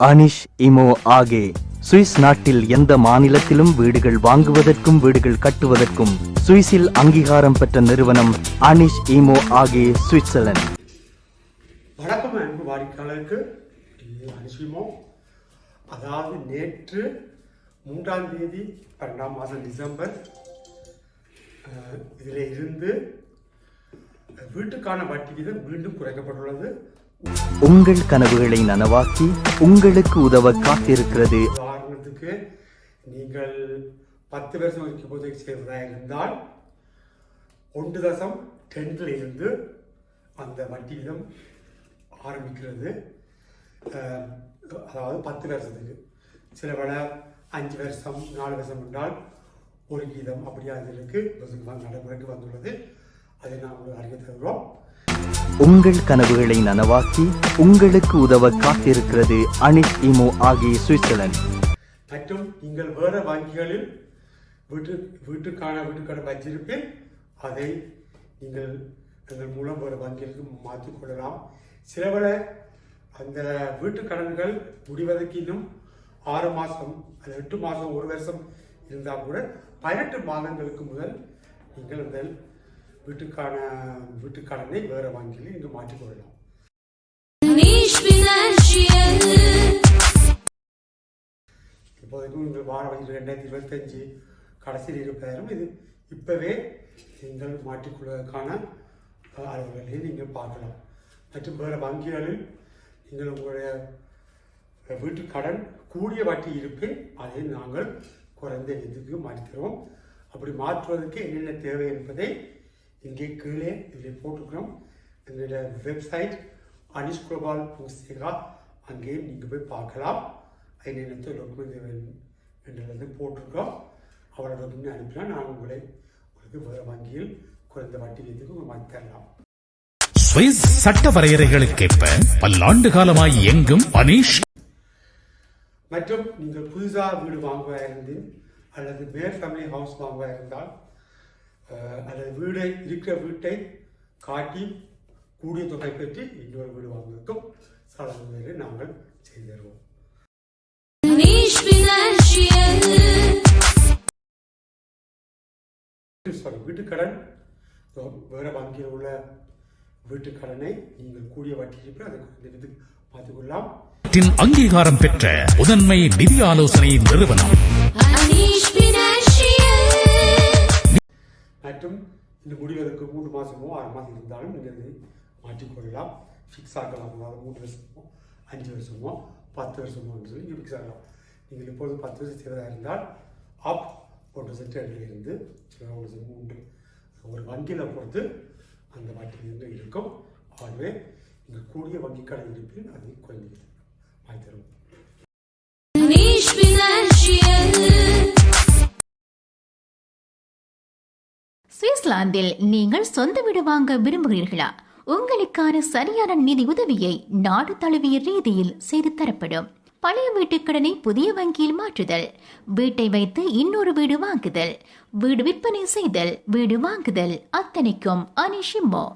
Anish இமோ Aake. Swiss நாட்டில் எந்த மாநிலத்திலும் வீடுகள் வாங்குவதற்கும் வீடுகள் கட்டுவதற்கும் சுவிஸில் அங்கீகாரம் பெற்ற நிறுவனம் அனிஷ் இமோ ஆகே சுவிட்சர்லாந்து. வணக்கம் அன்பு வாடிக்கையாளருக்கு இது அனுஷிமோ அதாவது நேற்று மூன்றாம் தேதி பன்னெண்டாம் மாதம் டிசம்பர் இதில் இருந்து வீட்டுக்கான வட்டி வீதம் மீண்டும் குறைக்கப்பட்டுள்ளது. உங்கள் கனவுகளை நனவாக்கி உங்களுக்கு உதவ காத்திருக்கிறது. உதாரணத்துக்கு நீங்கள் பத்து வருஷம் வரைக்கும் உதவி செய்வதாக இருந்தால் ஒன்று தசம் டென்த்தில் இருந்து அந்த வட்டி விதம் ஆரம்பிக்கிறது. அதாவது பத்து வருஷத்துக்கு. சில பல அஞ்சு வருஷம் நாலு வருஷம் என்றால் ஒரு வீதம் அப்படி அதிலுக்கு நடைமுறைக்கு வந்துள்ளது அதை நாம் தருகிறோம் உங்கள் கனவுகளை நனவாக்கி உங்களுக்கு உதவ காத்திருக்கிறது அனிஷ் இமோ ஆகே சுவிட்சர்லாந்து. மற்றும் நீங்கள் வேறு வங்கிகளில் வீட்டு வீட்டுக்கான வீட்டுக்கான வச்சிருப்பில் அதை நீங்கள் எங்கள் மூலம் வேறு வங்கிகளுக்கு மாற்றிக் கொள்ளலாம். சிலவள அந்த வீட்டு கடன்கள் முடிவதற்கு இன்னும் ஆறு மாதம் அது எட்டு மாதம் ஒரு வருஷம் இருந்தால் கூட பதினெட்டு மாதங்களுக்கு முதல் நீங்கள் அந்த வீட்டுக்கான வீட்டுக்கடனை வேறு வங்கியில் இங்கு மாற்றிக்கொள்ளலாம் இப்போதைக்கும் நீங்கள் வார வங்கி ரெண்டாயிரத்தி இருபத்தஞ்சு கடைசியில் இருப்பதாலும் இது இப்போவே நீங்கள் மாற்றிக்கொள்வதற்கான அஹ், அளவுகளை நீங்கள் பார்க்கலாம். மற்றும் வேறு வங்கிகளில் நீங்கள் உங்களுடைய வீட்டு கடன் கூடிய வட்டி இருப்பின் அதை நாங்கள் குறைந்த இதுக்கு மாற்றி தருவோம். அப்படி மாற்றுவதற்கு என்னென்ன தேவை என்பதை இங்கே கீழே இதில் போட்டுக்கிறோம் எங்களுடைய வெப்சைட் அனிஷ் குலபால் புஸ்திகா அங்கேயும் நீங்கள் போய் பார்க்கலாம். என்னென்ன டாக்குமெண்ட் என்றது போட்டிருக்கோம். அவரோட டாக்குமெண்ட் அனுப்பினா நான் உங்களை உங்களுக்கு வேறு வங்கியில் குறைந்த வட்டி வீதத்துக்கு மாற்றி தரலாம். சுவிஸ் சட்ட வரையறைகளுக்கேற்ப பல்லாண்டு காலமாய் எங்கும் அனீஷ். மற்றும் நீங்கள் புதுசாக வீடு வாங்குவதாக இருந்து அல்லது மேல் ஃபேமிலி ஹவுஸ் வாங்குவதாக இருந்தால் அல்லது வீடை இருக்கிற வீட்டை காட்டி கூடிய தொகை பெற்று இன்னொரு வீடு வாங்குவதற்கும் முறையில் நாங்கள் செய்து தருவோம் Nicht finanziell. சாரி வீட்டுக்கடன் வேறு வங்கியில் உள்ள வீட்டுக்கடனை நீங்கள் கூடிய வட்டி இருப்பு அதை குறைந்த விதத்துக்கு மாற்றிக்கொள்ளலாம் தின் அங்கீகாரம் பெற்ற முதன்மை நிதி ஆலோசனை நிறுவனம். மற்றும் இந்த முடிவதற்கு மூன்று மாதமோ ஆறு மாதம் இருந்தாலும் நீங்கள் இதை மாற்றிக்கொள்ளலாம் ஃபிக்ஸ் ஆகலாம் அதாவது மூன்று வருஷமோ அஞ்சு வருஷமோ பத்து வருஷமோன்னு சொல்லி நீங்கள் ஃபிக்ஸ் ஆகலாம் நீங்கள் இப்பொழுது பத்து வருஷம் செய்வதாக இருந்தால் அப் ஒன்று வருஷம் இருந்து ஒரு மூன்று. ஒரு வங்கியில் பொறுத்து அந்த வட்டியிலிருந்து இருக்கும். ஆகவே நீங்கள் கூடிய வங்கி கடை இருப்பின் அதை குறைந்து வாங்கி நியூசிலாந்தில் நீங்கள் சொந்த வீடு வாங்க விரும்புகிறீர்களா? உங்களுக்கான சரியான நிதி உதவியை நாடு தழுவிய ரீதியில் செய்து தரப்படும். பழைய வீட்டுக்கடனை புதிய வங்கியில் மாற்றுதல் வீட்டை வைத்து இன்னொரு வீடு வாங்குதல் வீடு விற்பனை செய்தல் வீடு வாங்குதல் அத்தனைக்கும் அனிஷிமோ